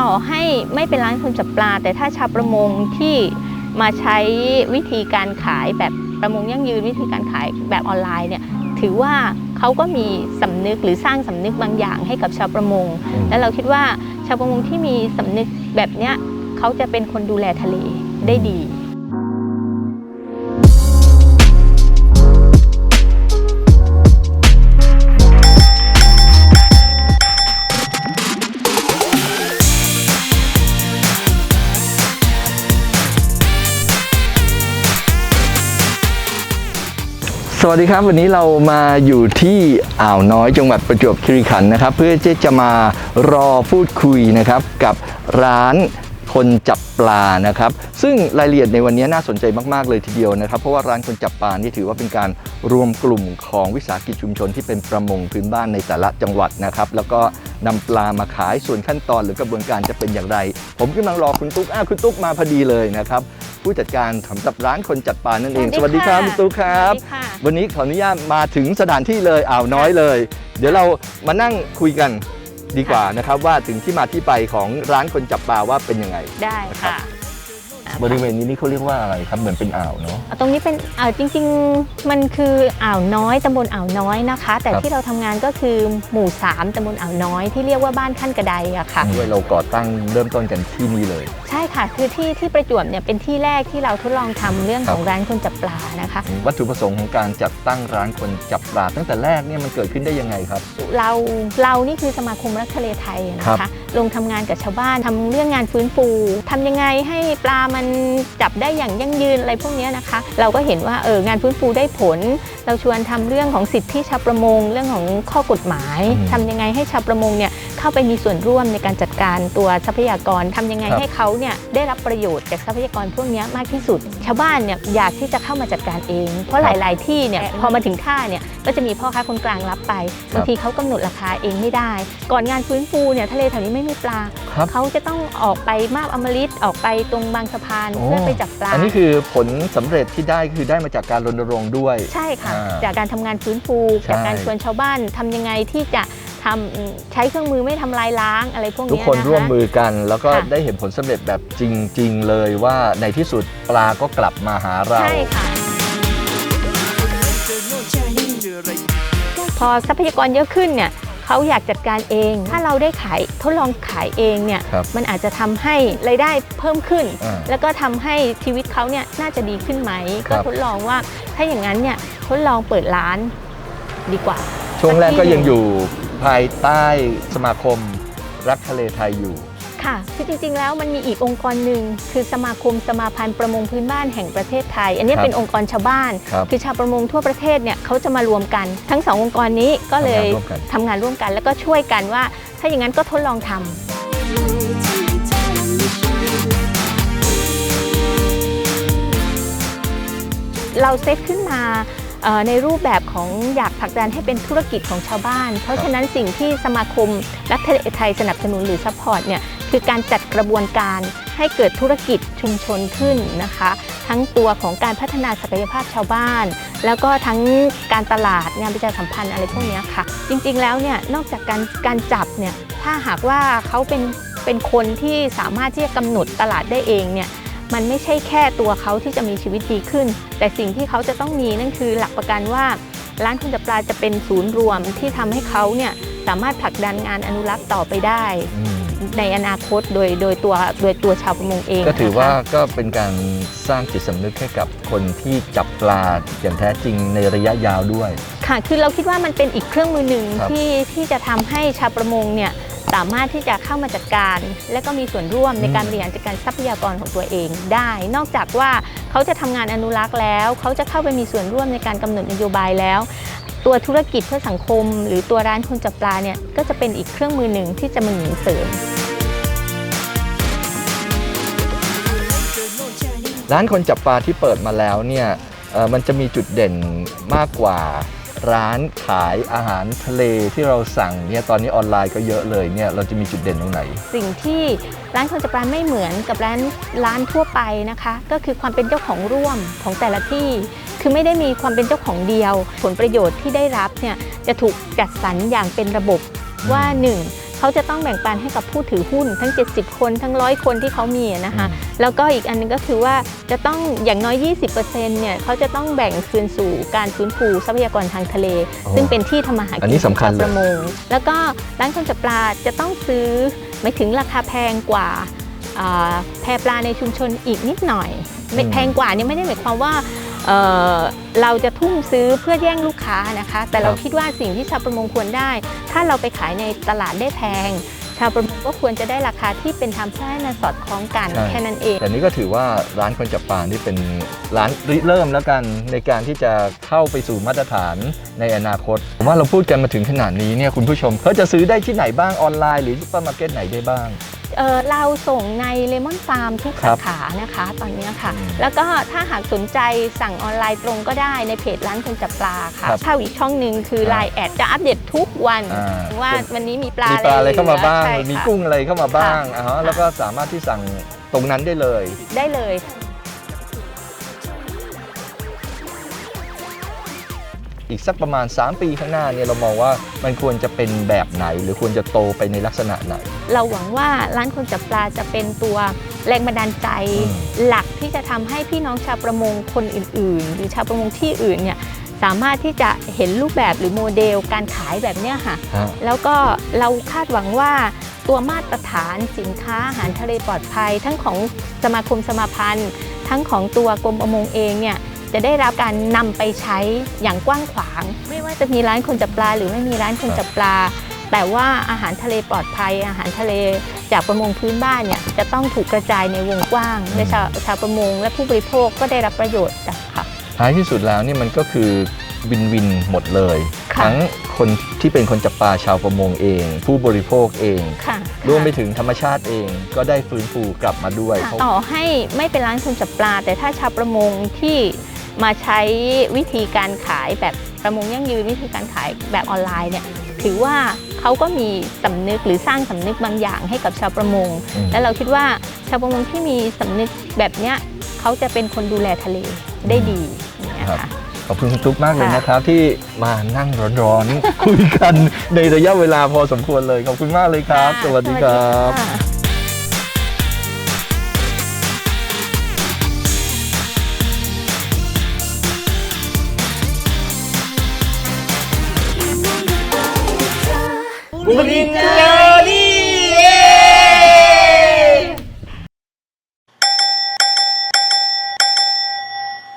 ต่อให้ไม่เป็นร้านคนจับปลา แต่ถ้าชาวประมงที่มาใช้วิธีการขายแบบประมงยั่งยืนวิธีการขายแบบออนไลน์เนี่ยถือว่าเขาก็มีสำนึกหรือสร้างสำนึกบางอย่างให้กับชาวประมง และเราคิดว่าชาวประมงที่มีสำนึกแบบเนี้ยเขาจะเป็นคนดูแลทะเลได้ดี วัสดีครับ วันนี้เรามาอยู่ที่อ่าวน้อยจังหวัดประจวบคีรีขันธ์นะครับ เพื่อที่จะมารอพูดคุยนะครับกับร้าน คนจับปลานะครับ ซึ่งรายละเอียดในวันนี้น่าสนใจมาก ๆ เลยทีเดียวนะครับ เพราะว่าร้านคนจับปลานี่ถือว่าเป็นการรวมกลุ่มของวิสาหกิจชุมชนที่เป็นประมงพื้นบ้านในแต่ละจังหวัดนะครับ แล้วก็นำปลามาขายส่วนขั้นตอนหรือกระบวนการจะเป็นอย่างไร ผมกำลังรอคุณตุ๊กอ้าวคุณตุ๊กมาพอดีเลยนะครับผู้จัดการสำหรับร้านคนจัดปลานั่นเอง สวัสดีครับคุณตุ๊กครับสวัสดีค่ะวันนี้ขออนุญาตมาถึงสถานที่เลยอ่าวน้อยเลย เดี๋ยวเรามานั่งคุยกัน ดีกว่านะครับว่าถึงที่มาที่ไปของร้านคนจับปลาว่าเป็นยังไง ได้ค่ะ บริเวณนี้นี่เขาเรียกว่าอะไรครับเหมือนเป็นอ่าวเนาะ ตรงนี้เป็นอ่าวจริง ๆ มันคืออ่าวน้อยตำบลอ่าวน้อยนะคะ แต่ครับ ที่เราทำงานก็คือหมู่3ตำบลอ่าวน้อยที่เรียกว่าบ้านขั้นกระไดอะค่ะ ด้วยเราก่อตั้งเริ่มต้นกันที่นี่เลย ใช่ ค่ะ คือที่ที่ประจวบเนี่ยเป็นที่แรกที่เราทดลองทำเรื่องครับของร้านคนจับปลานะคะ วัตถุประสงค์ของการจัดตั้งร้านคนจับปลา ตั้งแต่แรกเนี่ยมันเกิดขึ้นได้ยังไงครับ เราเรานี่คือสมาคมรักทะเลไทยนะครัคะบลงทำงานกับชาวบ้านทำเรื่องงานฟื้นฟูทำยังไงให้ปลามันจับได้อย่างยั่งยืนอะไรพวกเนี้ยนะคะ เราก็เห็นว่าเอองานฟื้นฟูได้ผล เราชวนทำเรื่องของสิทธิชาวประมง เรื่องของข้อกฎหมายทำยังไงให้ชาวประมงเนี่ย เข้าไปมีส่วนร่วมในการจัดการตัวทรัพยากรทำยังไงให้เขาเนี่ยได้รับประโยชน์จากทรัพยากรพวกเนี้ยมากที่สุด ชาวบ้านเนี่ยอยากที่จะเข้ามาจัดการเอง เพราะหลาย ๆ ที่เนี่ยพอมาถึงท่าเนี่ยก็จะมีพ่อค้าคนกลางรับไปบางทีเขากำหนดราคาเองไม่ได้ ก่อนงานฟื้นฟูเนี่ยทะเลแถวนี้ไม่มีปลาครับเขาจะต้องออกไปมาบอมฤตออกไปตรงบางสะพานโอ้เพื่อไปจับปลาอันนี้คือผลสำเร็จที่ได้คือได้มาจากการรณรงค์ด้วย ใช่ค่ะอ่าจากการทำงานฟื้นฟูใช่จากการชวนชาวบ้านทำยังไงที่จะ ทำใช้เครื่องมือไม่ทำลายล้างอะไรพวกทุกเนี้ยคนนะคะร่วมมือกัน แล้วก็ค่ะได้เห็นผลสำเร็จแบบจริง ๆ เลยว่าในที่สุดปลาก็กลับมาหาเราใช่ค่ะพอทรัพยากรเยอะขึ้นเนี่ยเขาอยากจัดการเอง ถ้าเราได้ขายทดลองขายเองเนี่ยครับมันอาจจะทำให้รายได้เพิ่มขึ้นอ่าแล้วก็ทำให้ชีวิตเขาเนี่ยน่าจะดีขึ้นไหมครัก็บทดลองว่าถ้าอย่างนั้นเนี่ยทดลองเปิดร้านดีกว่า ช่วงแรกก็สักที่ยังอยู่ ภายใต้สมาคมรักทะเลไทยอยู่ ค่ะคือจริงๆแล้วมันมีอีกองค์กรหนึ่งคือสมาคมสมาพันธ์ประมงพื้นบ้านแห่งประเทศไทย อันนี้ครับเป็นองค์กรชาวบ้าน ครับคือชาวประมงทั่วประเทศเนี่ยเขาจะมารวมกัน ทั้งสององค์กรนี้ก็เลยทำงานร่วมกันทำงานร่วมกันแล้วก็ช่วยกันว่า ถ้าอย่างนั้นก็ทดลองทำ เราเซตขึ้นมาเอ่อ ในรูปแบบของอยากผลักดันให้เป็นธุรกิจของชาวบ้าน เพราะฉะนั้นสิ่งที่สมาคมรัฐทะเลไทยสนับสนุนหรือซัพพอร์ตเนี่ยคือการจัดกระบวนการให้เกิดธุรกิจชุมชนขึ้นนะคะ ทั้งตัวของการพัฒนาศักยภาพชาวบ้าน แล้วก็ทั้งการตลาดงานประชาสัมพันธ์อะไรพวกนี้ค่ะ จริงๆแล้วเนี่ยนอกจากการการจับเนี่ยถ้าหากว่าเขาเป็นเป็นคนที่สามารถที่จะกำหนดตลาดได้เองเนี่ย มันไม่ใช่แค่ตัวเขาที่จะมีชีวิตดีขึ้น แต่สิ่งที่เขาจะต้องมีนั่นคือหลักประกันว่า ร้านคุณจับปลาจะเป็นศูนย์รวมที่ทำให้เขาเนี่ยสามารถผลักดันงานอนุรักษ์ต่อไปได้อืมในอนาคตโดยโดยตัวโดยตัวชาวประมงเอง ก็ถือว่านะคะก็เป็นการสร้างจิตสำนึกให้กับคนที่จับปลาอย่างแท้จริงในระยะยาวด้วย ค่ะ คือเราคิดว่ามันเป็นอีกเครื่องมือหนึ่งครับที่ที่จะทำให้ชาวประมงเนี่ย สามารถที่จะเข้ามาจัดการ และก็มีส่วนร่วมในการบริหารจัดการทรัพยากรของตัวเองได้ นอกจากว่าเขาจะทำงานอนุรักษ์แล้ว เขาจะเข้าไปมีส่วนร่วมในการกำหนดนโยบายแล้ว ตัวธุรกิจเพื่อสังคม หรือตัวร้านคนจับปลาเนี่ยก็จะเป็นอีกเครื่องมือหนึ่งที่จะมาหนุนเสริมร้านคนจับปลาที่เปิดมาแล้วเนี่ยเอ่อมันจะมีจุดเด่นมากกว่า ร้านขายอาหารทะเลที่เราสั่งเนี่ยตอนนี้ออนไลน์ก็เยอะเลยเนี่ยเราจะมีจุดเด่นตรงไหน สิ่งที่ร้านคนจับปลาไม่เหมือนกับร้านร้านทั่วไปนะคะ ก็คือความเป็นเจ้าของร่วมของแต่ละที่ คือไม่ได้มีความเป็นเจ้าของเดียว ผลประโยชน์ที่ได้รับเนี่ยจะถูกจัดสรรอย่างเป็นระบบว่า 1. เขาจะต้องแบ่งปันให้กับผู้ถือหุ้นทั้ง 70 คนทั้งร้อยคนที่เขามีอะนะคะแล้วก็อีกอันหนึงก็คือว่าจะต้องอย่างน้อย 20%เนี่ยเขาจะต้องแบ่งคืนสู่การฟื้นฟูทรัพยากรทางทะเลอ๋อซึ่งเป็นที่ทำมาหาอันกินี้นขสำองคัญชาวเลยประมงแล้วก็ร้านคนจับปลาจะต้องซื้อไม่ถึงราคาแพงกว่าอ่าแพปลาในชุมชนอีกนิดหน่อยไม่อืมแพงกว่าเนี่ยไม่ได้หมายความว่า เอ่อเราจะทุ่มซื้อเพื่อแย่งลูกค้านะคะ แต่เราครับคิดว่าสิ่งที่ชาวประมงควรได้ ถ้าเราไปขายในตลาดได้แพง ชาวประมงก็ควรจะได้ราคาที่เป็นธรรมเพื่อให้มันสอดคล้องกันใช่แค่นั้นเอง แต่นี้ก็ถือว่าร้านคนจับปลานี่เป็นร้านริเริ่มแล้วกันในการที่จะเข้าไปสู่มาตรฐานในอนาคตผมว่าเราพูดกันมาถึงขนาดนี้เนี่ยคุณผู้ชมเขาจะซื้อได้ที่ไหนบ้างออนไลน์ หรือซุปเปอร์มาร์เก็ตไหนได้บ้าง เอ่อเราส่งในเลมอนฟาร์มทุกครัสาบขานะคะ ตอนนี้ค่ะ อืมแล้วก็ถ้าหากสนใจสั่งออนไลน์ตรงก็ได้ในเพจร้านคนจับปลาค่ะครับถ้าอีกช่องหนึ่งคือครับ Line แอดจะอัปเดตทุกวัน อ่า ว่าวันนี้มีปลามีปลาอะไรเข้ามาบ้าง ใช่มีค่ะกุ้งอะไรเข้ามาบ้างค่ะอ่าฮะแล้วก็สามารถที่สั่งตรงนั้นได้เลย ได้เลย อีกสักประมาณ 3 ปีข้างหน้าเนี่ยเรามองว่ามันควรจะเป็นแบบไหน หรือควรจะโตไปในลักษณะไหน เราหวังว่าร้านคนจับปลาจะเป็นตัวแรงบันดาลใจอืมหลักที่จะทำให้พี่น้องชาวประมงคนอื่น ๆ หรือชาวประมงที่อื่นเนี่ยสามารถที่จะเห็นรูปแบบหรือโมเดลการขายแบบเนี้ยค่ะฮะแล้วก็เราคาดหวังว่าตัวมาตรฐานสินค้าอาหารทะเลปลอดภัย ทั้งของสมาคมสมาพันธ์ ทั้งของตัวกรมประมงเองเนี่ย จะได้รับการนำไปใช้อย่างกว้างขวาง ไม่ว่าจะมีร้านคนจับปลา หรือไม่มีร้านคนจับปลา แต่ว่าอาหารทะเลปลอดภัย อาหารทะเลจากประมงพื้นบ้านเนี่ยจะต้องถูกกระจายในวงกว้างและชาวชาวประมงและผู้บริโภคก็ได้รับประโยชน์จากค่ะ ท้ายที่สุดแล้วเนี่ยมันก็คือวินวินหมดเลย ค่ะ ทั้งคนที่เป็นคนจับปลาชาวประมงเอง ผู้บริโภคเอง ค่ะรวมไปถึงธรรมชาติเองก็ได้ฟื้นฟูกลับมาด้วยค่ะต่อให้ไม่เป็นร้านคนจับปลา แต่ถ้าชาวประมงที่ มาใช้วิธีการขายแบบประมงยั่งยืนวิธีการขายแบบออนไลน์เนี่ยถือว่าเขาก็มีสำนึกหรือสร้างสำนึกบางอย่างให้กับชาวประมงอืมและเราคิดว่าชาวประมงที่มีสำนึกแบบเนี้ยเขาจะเป็นคนดูแลทะเลได้ดีอย่างเงี้ยครับค่ะขอบคุณคุณตุ๊กมากเลยค่ะนะครับ ที่มานั่งร้อนๆคุยกันในระยะเวลาพอสมควรเลย ขอบคุณมากเลยครับค่ะสวัสดีครับ บุรีเจ้า